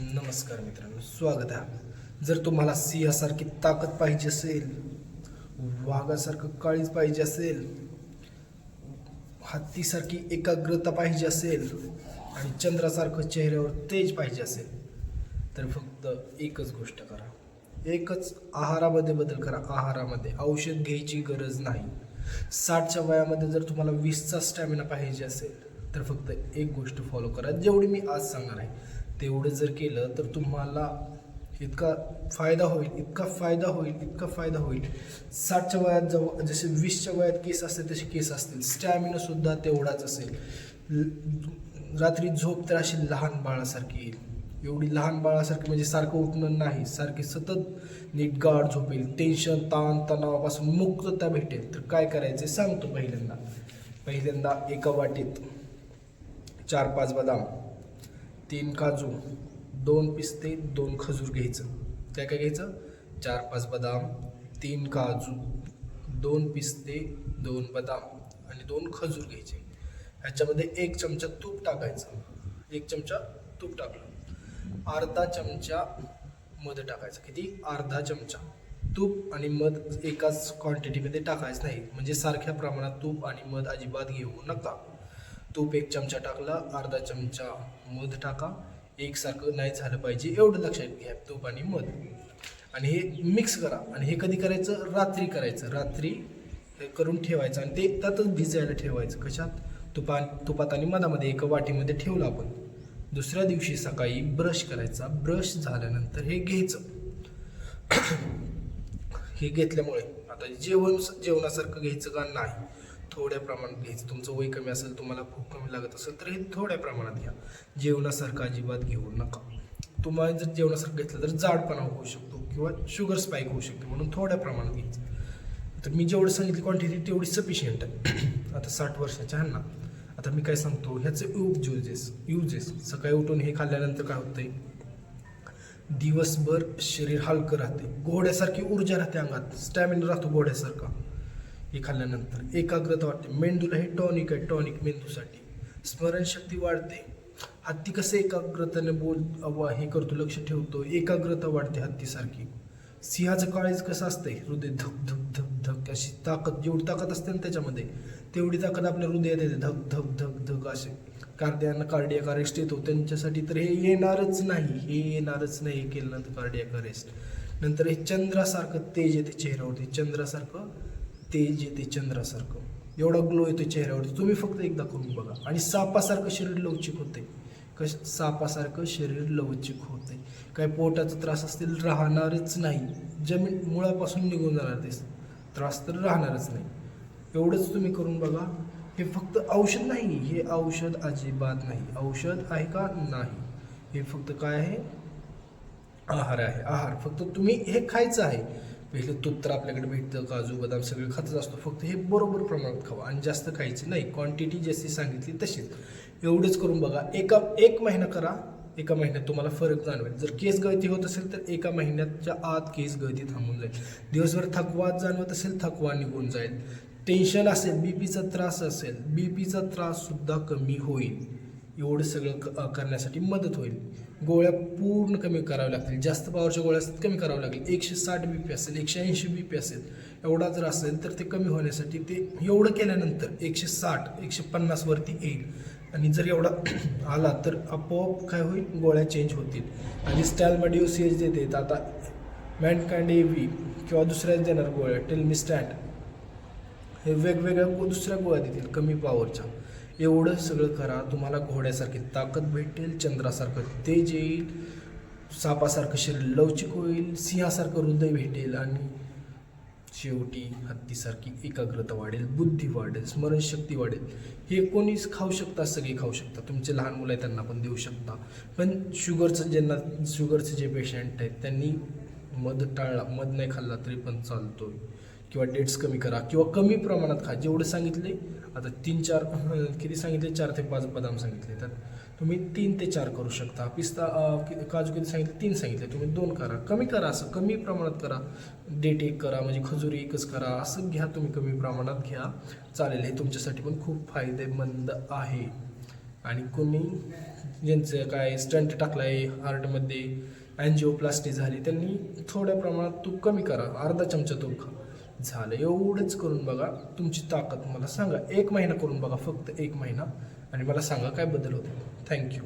नमस्कार मित्रांनो स्वागत आहे जर तुम्हाला सिंहासारखी ताकद पाहिजे असेल वाघासारखं काळीज पाहिजे असेल हत्तीसारखी एकाग्रता पाहिजे असेल आणि चंद्रासारखं चेहऱ्यावर तेज पाहिजे असेल तर फक्त एकच गोष्ट करा. एकच आहारामध्ये बदल करा. आहारामध्ये औषध घ्यायची गरज नाही. साठच्या वयामध्ये जर तुम्हाला वीसचा स्टॅमिना पाहिजे असेल तर फक्त एक गोष्ट फॉलो करा. जेवढी मी आज सांगणार आहे तेवढं जर केलं तर तुम्हाला इतका फायदा होईल इतका फायदा होईल इतका फायदा होईल. साठच्या वयात जवळ जसे वीसच्या वयात केस असते तसे केस असतील. स्टॅमिनासुद्धा तेवढाच असेल. रात्री झोप तर अशी लहान बाळासारखी येईल. एवढी लहान बाळासारखी म्हणजे सारखं उठणं नाही. सारखी सतत नीट गाढ झोपेल. टेन्शन ताण तणावापासून मुक्तता भेटेल. तर काय करायचं सांगतो पहिल्यांदा. पहिल्यांदा एका वाटीत चार पाच बदाम. तीन काजू दोन पिस्ते दोन खजूर घ्यायचं. काय काय घ्यायचं? चार पाच बदाम तीन काजू दोन पिस्ते दोन बदाम आणि दोन खजूर घ्यायचे. ह्याच्यामध्ये एक चमचा तूप टाकायचं. एक चमचा तूप टाकलं. अर्धा चमचा मध टाकायचं. किती? अर्धा चमचा. तूप आणि मध एकाच क्वांटिटीमध्ये टाकायचं नाही. म्हणजे सारख्या प्रमाणात तूप आणि मध अजिबात घेऊ नका. तूप एक चमचा टाकला अर्धा चमचा मध टाका. एकसारखं नाही झालं पाहिजे एवढं लक्षात घ्या तूप आणि मध. आणि हे मिक्स करा. आणि हे कधी करायचं? रात्री करायचं. रात्री करून ठेवायचं आणि ते त्यातच भिजायला ठेवायचं. कशात? तुपा तुपात आणि मधामध्ये एका वाटीमध्ये ठेवलं आपण. दुसऱ्या दिवशी सकाळी ब्रश करायचा. ब्रश झाल्यानंतर हे घ्यायचं. हे घेतल्यामुळे आता जेवण जेवणासारखं घ्यायचं का? नाही. थोड्या प्रमाणात घ्यायचं. तुमचं वय कमी असेल तुम्हाला खूप कमी लागत असेल तर हे थोड्या प्रमाणात घ्या. जेवणासारखं अजिबात घेऊ नका. तुम्हाला जर जेवणासारखं घेतलं तर जाडपणा होऊ शकतो किंवा शुगर स्पाईक होऊ शकते म्हणून थोड्या प्रमाणात घ्यायचं. तर मी जेवढं सांगितली क्वांटिटी तेवढी सफिशियंट आहे. आता साठ वर्षाच्या ह्यांना. आता मी काय सांगतो ह्याचे युजेस युजेस सकाळी उठून हे खाल्ल्यानंतर काय होतंय? दिवसभर शरीर हलकं राहते घोड्यासारखी ऊर्जा राहते अंगात. स्टॅमिना राहतो घोड्यासारखा. हे खाल्ल्यानंतर एकाग्रता वाटते. मेंदूला हे टॉनिक आहे टॉनिक मेंदूसाठी. स्मरणशक्ती वाढते. हत्ती कसं एकाग्रतेने बोल अव- हे करतो लक्ष ठेवतो एकाग्रता वाढते हत्तीसारखी. सिंहाचं काळीज कसं असतंय? हृदय धक धक धक धक अशी ताकद जेवढी ताकद असते ना त्याच्यामध्ये तेवढी ताकद आपल्या हृदयात येते. धक धक धक धक असे. कार्डियाना कार्डियाक अरेस्ट येतो. त्यांच्यासाठी तर हे येणारच नाही. हे येणारच नाही हे केल्यानंतर कार्डियाक अरेस्ट नंतर हे चंद्रासारखं तेज येते चेहऱ्यावरती. चंद्रासारखं तेज येते चंद्रासारखं. एवढा ग्लो येतो चेहऱ्यावरती. तुम्ही फक्त एकदा करून बघा. आणि सापासारखं शरीर लवचिक होते कश सापासारखं शरीर लवचिक होते काय पोटाचा त्रास असतील राहणारच नाही. जमीन मुळापासून निघून जाणार ते. त्रास तर राहणारच नाही. एवढंच तुम्ही करून बघा. हे फक्त औषध नाही. हे औषध अजिबात नाही. औषध आहे का? नाही. हे फक्त काय आहे? आहार आहे. आहार. फक्त तुम्ही हे खायचं आहे. पहिले तूप तर आपल्याकडे भेटतं काजू बदाम सगळे खातच असतो. फक्त हे बरोबर प्रमाणात खावा आणि जास्त खायचं नाही. क्वांटिटी जशी सांगितली तशीच. एवढंच करून बघा. एका एक महिना करा. एका महिन्यात तुम्हाला फरक जाणवेल. जर केस गळती होत असेल तर एका महिन्याच्या आत केस गळती थांबून जाईल. दिवसभर थकवा जाणवत असेल थकवा निघून जाईल. टेन्शन असेल बी पीचा त्रास असेल बीपीचा त्रास सुद्धा कमी होईल. एवढं सगळं क- करण्यासाठी मदत होईल. गोळ्या पूर्ण कमी कराव्या लागतील. जास्त पावरच्या गोळ्या असतात कमी कराव्या लागेल एकशे साठ बी पी असेल एकशे ऐंशी बी पी असेल एवढा जर असेल तर ते कमी होण्यासाठी ते एवढं केल्यानंतर एकशे साठ एकशे पन्नासवरती येईल. आणि जर एवढा आला तर आपोआप काय होईल? गोळ्या चेंज होतील. आणि स्टॅलमध्ये सी एच देते आता मॅनकाइंड ए व्ही किंवा दुसऱ्याच देणार गोळ्या टेल मी स्टँड हे वेगवेगळ्या दुसऱ्या गोळ्या देतील कमी पॉवरच्या एवढं सगळं करा तुम्हाला घोड्यासारखी ताकद भेटेल चंद्रासारखं तेज येईल सापासारखं शरीर लवचिक होईल सिंहासारखं हृदय भेटेल आणि शेवटी हत्तीसारखी एकाग्रता वाढेल बुद्धी वाढेल स्मरणशक्ती वाढेल. हे कोणीच खाऊ शकता सगळे खाऊ शकता. तुमचे लहान मुलं आहेत त्यांना पण देऊ शकता. पण शुगरचं ज्यांना शुगरचे जे पेशंट आहेत त्यांनी मध टाळला मध नाही खाल्ला तरी पण चालतो किंवा डेट्स कमी करा किंवा कमी प्रमाणात खा. जेवढं सांगितले आता तीन चार किती सांगितले? चार ते पाच बदाम सांगितले. तर तुम्ही तीन ते चार करू शकता. पिस्ता काजू किती सांगितले? तीन सांगितले. तुम्ही दोन करा. कमी करा असं. कमी प्रमाणात करा. डेट एक करा म्हणजे खजुरी एकच करा. असं घ्या तुम्ही. कमी प्रमाणात घ्या. चालेल. हे तुमच्यासाठी पण खूप फायदेमंद आहे. आणि कोणी ज्यांचं काय स्टंट टाकला आहे हार्टमध्ये अँजिओप्लास्टी झाली त्यांनी थोड्या प्रमाणात तूप कमी करा. अर्धा चमचा तूप खा. झालं. एवढंच करून बघा तुमची ताकद मला सांगा. एक महिना करून बघा फक्त एक महिना. आणि मला सांगा काय बदल होतो थँक्यू